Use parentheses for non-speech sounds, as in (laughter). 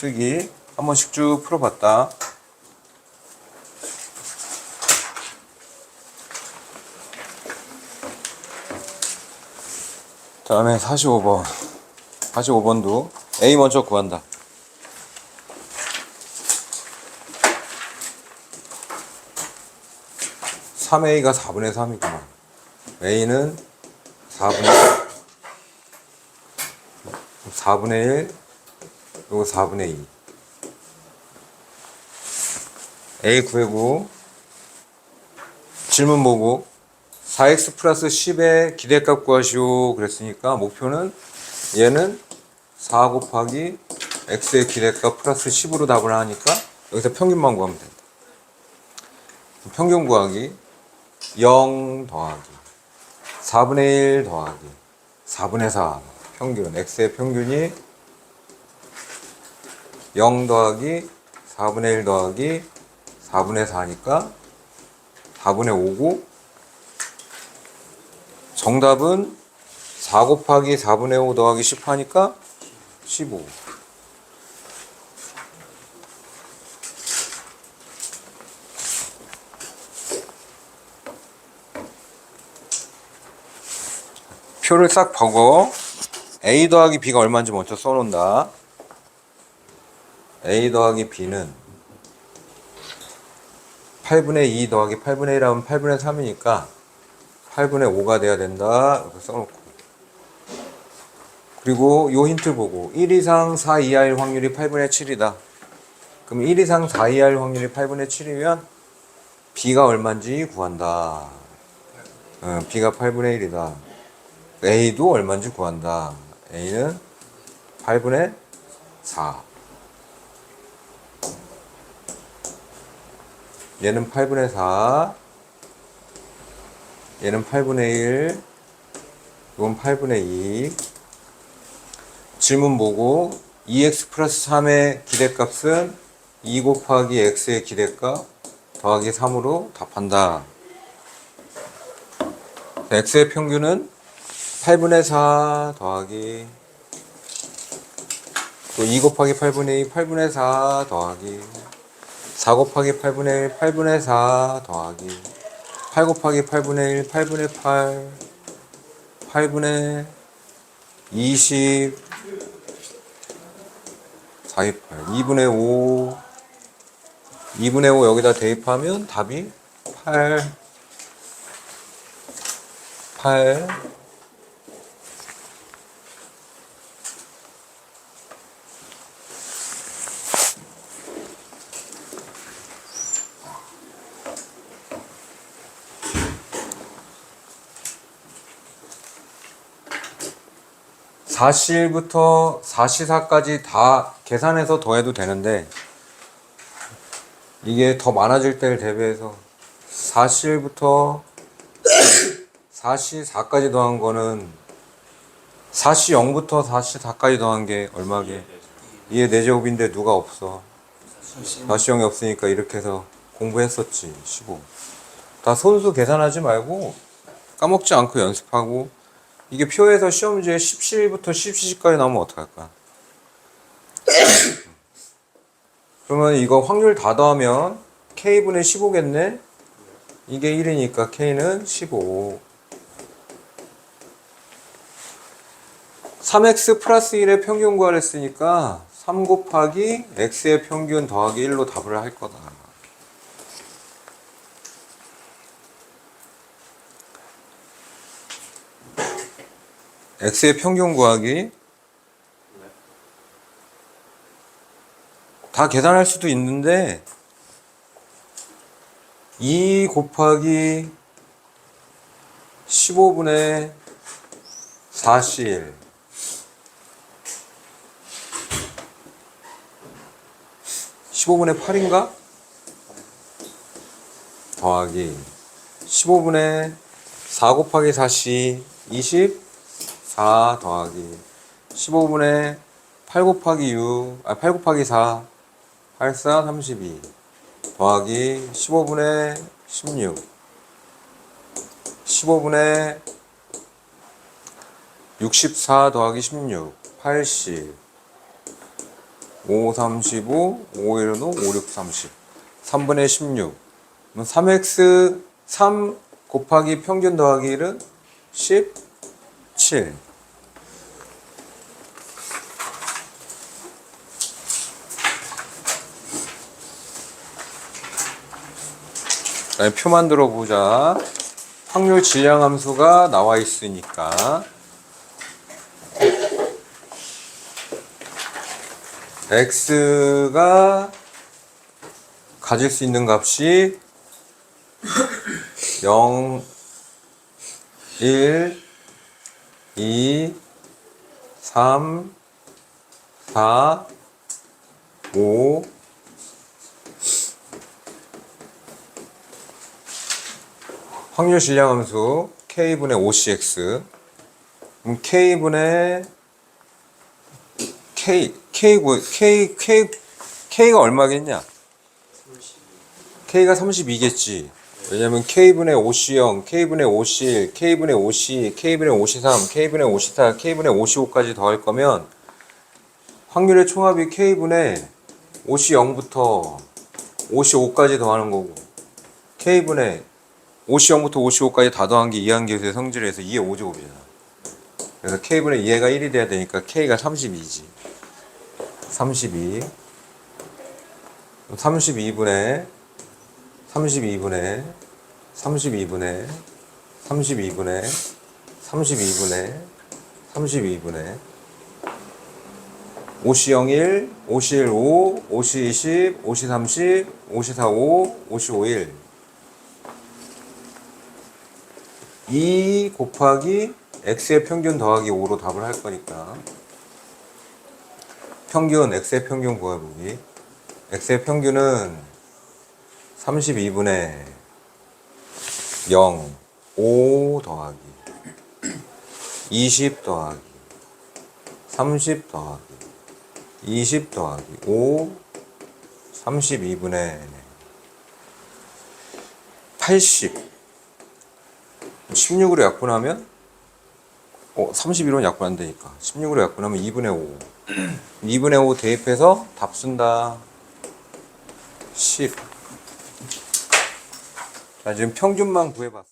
쓰기 한 번씩 쭉 풀어봤다. 다음에 45번. 45번도 A 먼저 구한다. 3A가 4분의 3이구나. A는 4분의 4분의 1, 그리고 4분의 2. A 구해고 질문 보고 4x 플러스 10의 기대값 구하시오 그랬으니까 목표는 얘는 4 곱하기 x의 기대값 플러스 10으로 답을 하니까 여기서 평균만 구하면 된다. 평균 구하기 0 더하기 4분의 1 더하기 4분의 4 평균 x의 평균이 0 더하기 4분의 1 더하기 4분의 4니까 4분의 5고 정답은 4 곱하기 4분의 5 더하기 10 하니까 15 표를 싹 보고 A 더하기 B가 얼마인지 먼저 써놓는다. A 더하기 B는 8분의 2 더하기 8분의 1 하면 8분의 3이니까 8분의 5가 돼야 된다. 이렇게 써놓고. 그리고 요 힌트 보고 1 이상 4 이하일 확률이 8분의 7이다. 그럼 1 이상 4 이하일 확률이 8분의 7이면 B가 얼마인지 구한다. 어, B가 8분의 1이다. A도 얼마인지 구한다. A는 8분의 4. 얘는 8분의 4. 얘는 8분의 1. 이건 8분의 2. 질문 보고 2x 플러스 3의 기대값은 2 곱하기 x의 기대값 더하기 3으로 답한다. x의 평균은 8분의 4 더하기 또 2 곱하기 8분의 2 8분의 4 더하기 4 곱하기 8분의 1 8분의 4 더하기 8 곱하기 8분의 1 8분의 8 8분의 20 428 2분의 5 2분의 5 여기다 대입하면 답이 8 8 4실부터 4시사까지 다 계산해서 더해도 되는데 이게 더 많아질 때를 대비해서 4실부터 4시 4까지 더한 거는 4시 0부터 4시 4까지 더한 게 얼마게? 이게 4제곱인데 누가 없어. 4시 0이 없으니까 이렇게 해서 공부했었지. 15. 다 손수 계산하지 말고 까먹지 않고 연습하고 이게 표에서 시험지에 17부터 17시까지 나오면 어떡할까? (coughs) 그러면 이거 확률 다 더하면 K분의 15겠네? 이게 1이니까 K는 15. 3x 플러스 1의 평균 구하랬으니까 3 곱하기 x의 평균 더하기 1로 답을 할 거다. X의 평균 구하기 다 계산할 수도 있는데 2 곱하기 15분의 4실 15분의 8인가? 더하기 15분의 4 곱하기 4시 20 4 더하기 15분의 8 곱하기 6, 아, 8 곱하기 4, 8, 4, 32 더하기 15분의 16 15분의 64 더하기 16 80 5, 35, 5, 1, 5, 5, 6, 30. 3분의 16. 그럼 3x 3 곱하기 평균 더하기 1은 17. 그다음에 표 만 들어 보자. 확률 질량 함수가 나와 있으니까 x가 가질 수 있는 값이 0, 1, 2, 3, 4, 5, 확률 질량 함수 k분의 5cx 그럼 k분의 k k 구 k k k가 얼마겠냐? k가 32겠지. 왜냐면 k분의 5c0, k분의 5c1, k분의 5c, k분의 5c3, k분의 5c4, k분의 5c5까지 더할 거면 확률의 총합이 k분의 5c0부터 5c5까지 더하는 거고 k분의 50부터 55까지 다 더한 게 이항계수의 성질에서 2의 5제곱이잖아. 그래서 k분의 2가 1이 돼야 되니까 k가 32지. 32. 32분의 32분의 32분의 32분의 32분의 32분의 5001, 5015, 5020, 5030, 5045, 5051 2 곱하기 x의 평균 더하기 5로 답을 할 거니까 평균 x의 평균 구해보기. x의 평균은 32분의 0 5 더하기 20 더하기 30 더하기 20 더하기 5 32분의 80 16으로 약분하면 어, 31원 약분 안 되니까. 16으로 약분하면 2분의 5 2분의 5 대입해서 답 쓴다. 10 자, 지금 평균만 구해봤어